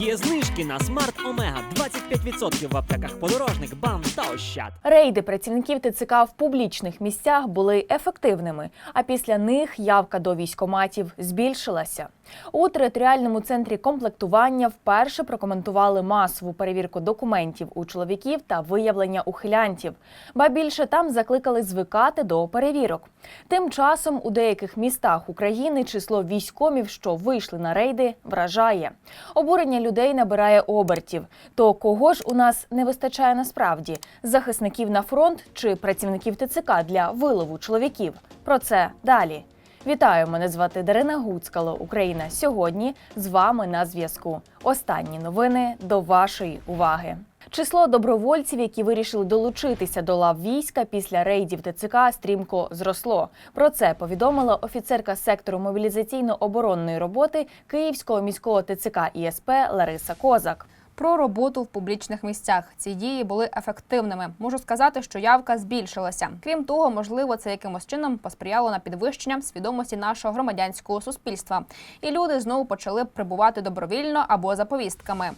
Є знижки на смарт Омега 25% в аптеках подорожник, бам та ощад. Рейди працівників ТЦК в публічних місцях були ефективними, а після них явка до військоматів збільшилася. У територіальному центрі комплектування вперше прокоментували масову перевірку документів у чоловіків та виявлення ухилянтів. Ба більше там закликали звикати до перевірок. Тим часом у деяких містах України число військомів, що вийшли на рейди, вражає. Обурення людей набирає обертів. То кого ж у нас не вистачає насправді захисників на фронт чи працівників ТЦК для вилову чоловіків? Про це далі. Вітаю, мене звати Дарина Гуцкало. Україна сьогодні з вами на зв'язку. Останні новини до вашої уваги. Число добровольців, які вирішили долучитися до лав війська після рейдів ТЦК, стрімко зросло. Про це повідомила офіцерка сектору мобілізаційно-оборонної роботи Київського міського ТЦК ІСП Лариса Козак. Про роботу в публічних місцях ці дії були ефективними. Можу сказати, що явка збільшилася. Крім того, можливо, це якимось чином посприяло на підвищення свідомості нашого громадянського суспільства, і люди знову почали прибувати добровільно або за повістками.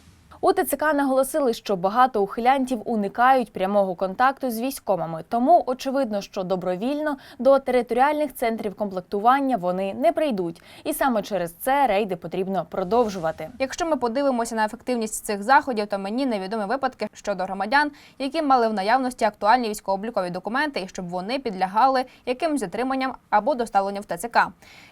У ТЦК наголосили, що багато ухилянтів уникають прямого контакту з військомами, тому очевидно, що добровільно до територіальних центрів комплектування вони не прийдуть, і саме через це рейди потрібно продовжувати. Якщо ми подивимося на ефективність цих заходів, то мені невідомі випадки щодо громадян, які мали в наявності актуальні військово-облікові документи, і щоб вони підлягали якимось затриманням або доставленню в ТЦК.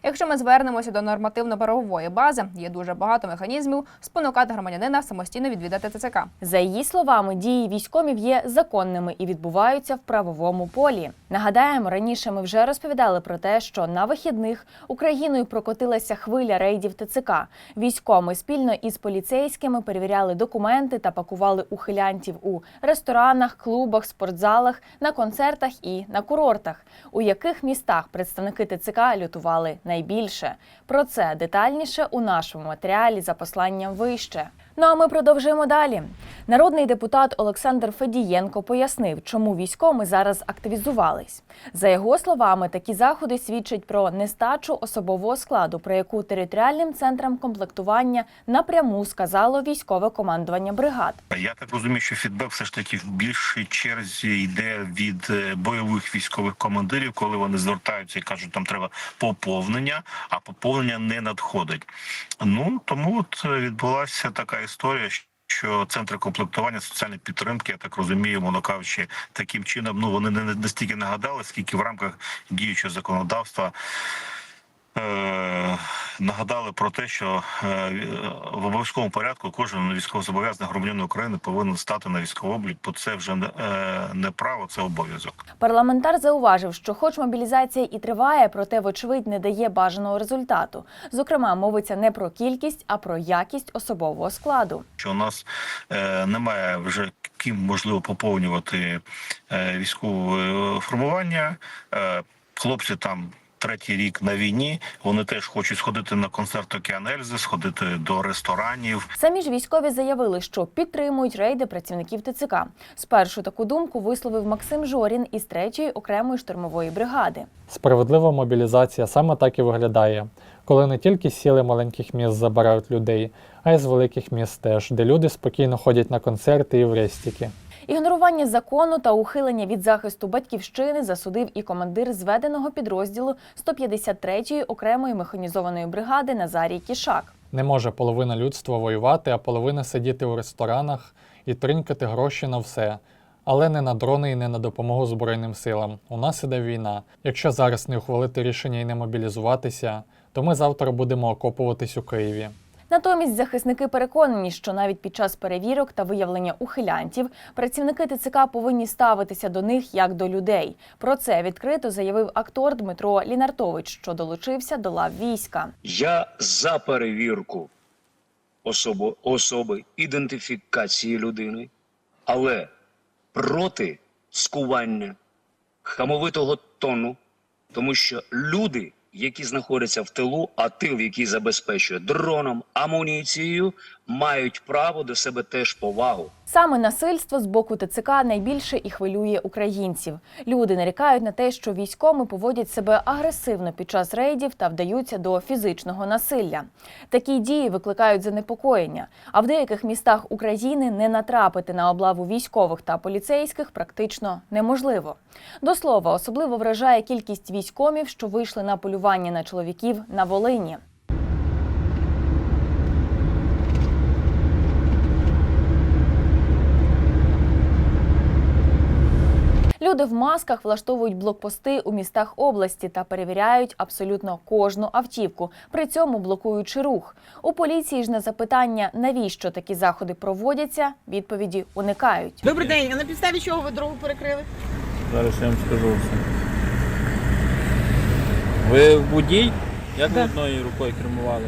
Якщо ми звернемося до нормативно-правової бази, є дуже багато механізмів спонукати громадянина самостійно відвідати ТЦК. За її словами, дії військомів є законними і відбуваються в правовому полі. Нагадаємо, раніше ми вже розповідали про те, що на вихідних Україною прокотилася хвиля рейдів ТЦК. Військоми спільно із поліцейськими перевіряли документи та пакували ухилянтів у ресторанах, клубах, спортзалах, на концертах і на курортах. У яких містах представники ТЦК лютували найбільше? Про це детальніше у нашому матеріалі за посланням вище. Ну а ми продовжуємо далі. Народний депутат Олександр Федієнко пояснив, чому військоми зараз активізувались. За його словами, такі заходи свідчать про нестачу особового складу, про яку територіальним центрам комплектування напряму сказало військове командування бригад. Я так розумію, що фідбек все ж таки в більшій черзі йде від е, бойових військових командирів, коли вони звертаються і кажуть, там треба поповнення, а поповнення не надходить. Ну тому от е, відбулася така історія. Що центри комплектування соціальної підтримки, я так розумію, кажучи, таким чином ну вони не настільки нагадали, скільки в рамках діючого законодавства е, нагадали про те, що е, в обов'язковому порядку кожен військовозобов'язаний громадянин України повинен стати на військовий облік, бо це вже не, е, право, це обов'язок. Парламентар зауважив, що, хоч мобілізація і триває, проте, вочевидь, не дає бажаного результату. Зокрема, мовиться не про кількість, а про якість особового складу. Що у нас е, немає вже ким можливо поповнювати військове формування. Хлопці там. Третій рік на війні вони теж хочуть сходити на концерт Океан Ельзи, сходити до ресторанів, Самі ж військові заявили, що підтримують рейди працівників ТЦК. Спершу таку думку висловив Максим Жорін із 3-ї окремої штурмової бригади. Справедлива мобілізація саме так і виглядає, коли не тільки сіли маленьких міст забирають людей, а й з великих міст теж, де люди спокійно ходять на концерти і в рестіки. Ігнорування закону та ухилення від захисту батьківщини засудив і командир зведеного підрозділу 153-ї окремої механізованої бригади Назарій Кішак. Не може половина людства воювати, а половина сидіти у ресторанах і тринькати гроші на все. Але не на дрони і не на допомогу Збройним силам. У нас іде війна. Якщо зараз не ухвалити рішення і не мобілізуватися, то ми завтра будемо окопуватись у Києві. Натомість захисники переконані, що навіть під час перевірок та виявлення ухилянтів працівники ТЦК повинні ставитися до них як до людей. Про це відкрито заявив актор Дмитро Лінартович, що долучився до лав війська. Я за перевірку особи, особи ідентифікації людини, але проти скування хамовитого тону, тому що люди які знаходяться в тилу, а тил, який забезпечує дроном, амуніцією, мають право до себе теж повагу. Саме насильство з боку ТЦК найбільше і хвилює українців. Люди нарікають на те, що військові поводять себе агресивно під час рейдів та вдаються до фізичного насилля. Такі дії викликають занепокоєння. А в деяких містах України не натрапити на облаву військових та поліцейських практично неможливо. До слова, особливо вражає кількість військомів, що вийшли на полювання на чоловіків на Волині. Люди в масках влаштовують блокпости у містах області та перевіряють абсолютно кожну автівку, при цьому блокуючи рух. У поліції ж на запитання, навіщо такі заходи проводяться, відповіді уникають. Добрий день. А на підставі чого ви дорогу перекрили? Зараз я вам скажу Ви водій? Як ви Да. одною рукою кермували?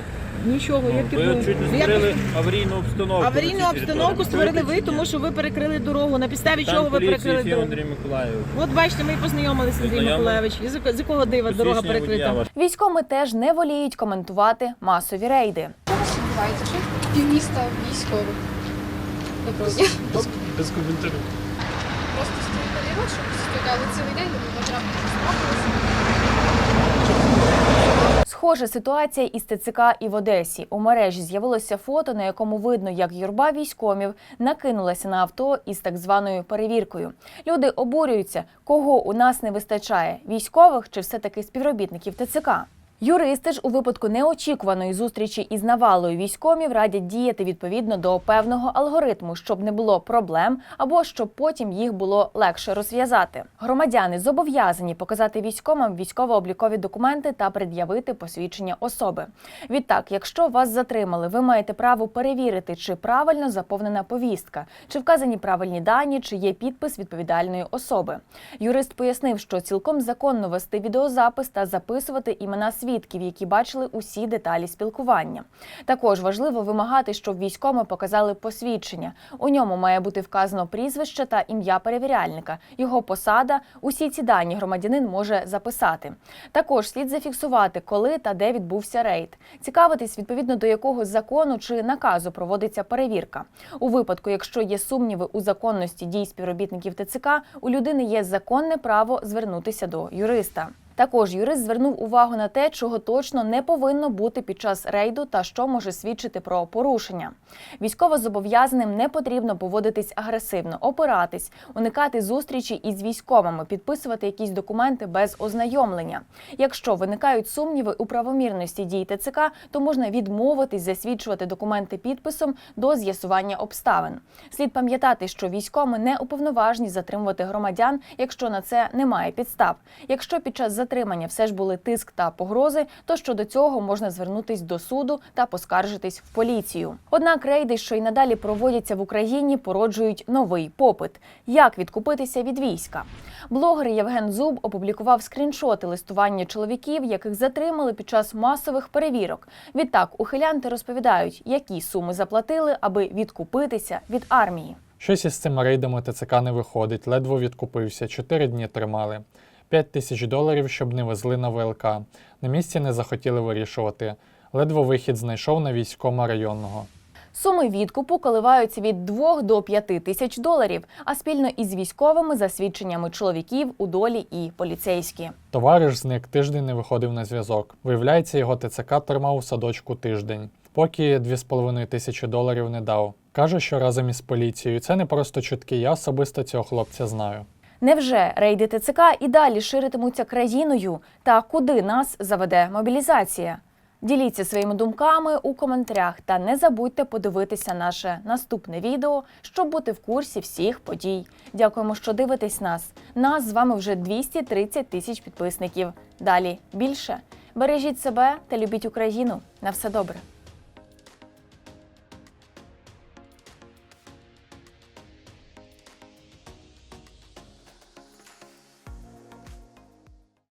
Нічого, я Ну, керую. ви чуть не Я створили аварійну обстановку. на цій Аварійну території. обстановку створили ви, тому що ви перекрили дорогу. На підставі ні? чого ви поліції перекрили Філ дорогу? Андрій Миколаївич. От бачите, ми і познайомилися, Андрій Познайомились? Миколаївич. І з, з якого дива дорога Посвідчення водія перекрита? Військоми теж не воліють коментувати масові рейди. Що відбувається? Що півміста військових? Доброго дня. Без коментарів. Просто стоїть наліво, щоб стояли цілий день, Схожа ситуація із ТЦК і в Одесі. У мережі з'явилося фото, на якому видно, як юрба військомів накинулася на авто із так званою перевіркою. Люди обурюються, кого у нас не вистачає військових чи все таки співробітників ТЦК. Юристи ж у випадку неочікуваної зустрічі із навалою військомів радять діяти відповідно до певного алгоритму, щоб не було проблем або щоб потім їх було легше розв'язати. Громадяни зобов'язані показати військомам військово-облікові документи та пред'явити посвідчення особи. Відтак, якщо вас затримали, ви маєте право перевірити, чи правильно заповнена повістка, чи вказані правильні дані, чи є підпис відповідальної особи. Юрист пояснив, що цілком законно вести відеозапис та записувати імена свідків, які бачили усі деталі спілкування. Також важливо вимагати, щоб військоми показали посвідчення. У ньому має бути вказано прізвище та ім'я перевіряльника, його посада. Усі ці дані громадянин може записати. Також слід зафіксувати, коли та де відбувся рейд. Цікавитись, відповідно до якого закону чи наказу проводиться перевірка. У випадку, якщо є сумніви у законності дій співробітників ТЦК, у людини є законне право звернутися до юриста. Також юрист звернув увагу на те, чого точно не повинно бути під час рейду та що може свідчити про порушення. Військовозобов'язаним не потрібно поводитись агресивно, опиратись, уникати зустрічі із військовими, підписувати якісь документи без ознайомлення. Якщо виникають сумніви у правомірності дій ТЦК, то можна відмовитись засвідчувати документи підписом до з'ясування обставин. Слід пам'ятати, що військові не уповноважені затримувати громадян, якщо на це немає підстав. Якщо під час затримання все ж були тиск та погрози, то щодо цього можна звернутись до суду та поскаржитись в поліцію. Однак рейди, що й надалі проводяться в Україні, породжують новий попит. Як відкупитися від війська? Блогер Євген Зуб опублікував скріншоти листування чоловіків, яких затримали під час масових перевірок. Відтак ухилянти розповідають, які суми заплатили, аби відкупитися від армії. Щось із цими рейдами ТЦК не виходить, ледве відкупився, чотири дні тримали. 5 тисяч доларів, щоб не везли на ВЛК. На місці не захотіли вирішувати. Ледве вихід знайшов на військома районного. Суми відкупу коливаються від 2 до 5 тисяч доларів, а спільно із військовими за свідченнями чоловіків у долі і поліцейські. Товариш зник тиждень не виходив на зв'язок. Виявляється, його ТЦК тримав у садочку тиждень, поки 2,5 тисячі доларів не дав. Каже, що разом із поліцією це не просто чутки. Я особисто цього хлопця знаю. Невже рейди ТЦК і далі ширитимуться країною? Та куди нас заведе мобілізація? Діліться своїми думками у коментарях та не забудьте подивитися наше наступне відео, щоб бути в курсі всіх подій. Дякуємо, що дивитесь нас. Нас з вами вже 230 тисяч підписників. Далі більше. Бережіть себе та любіть Україну. На все добре.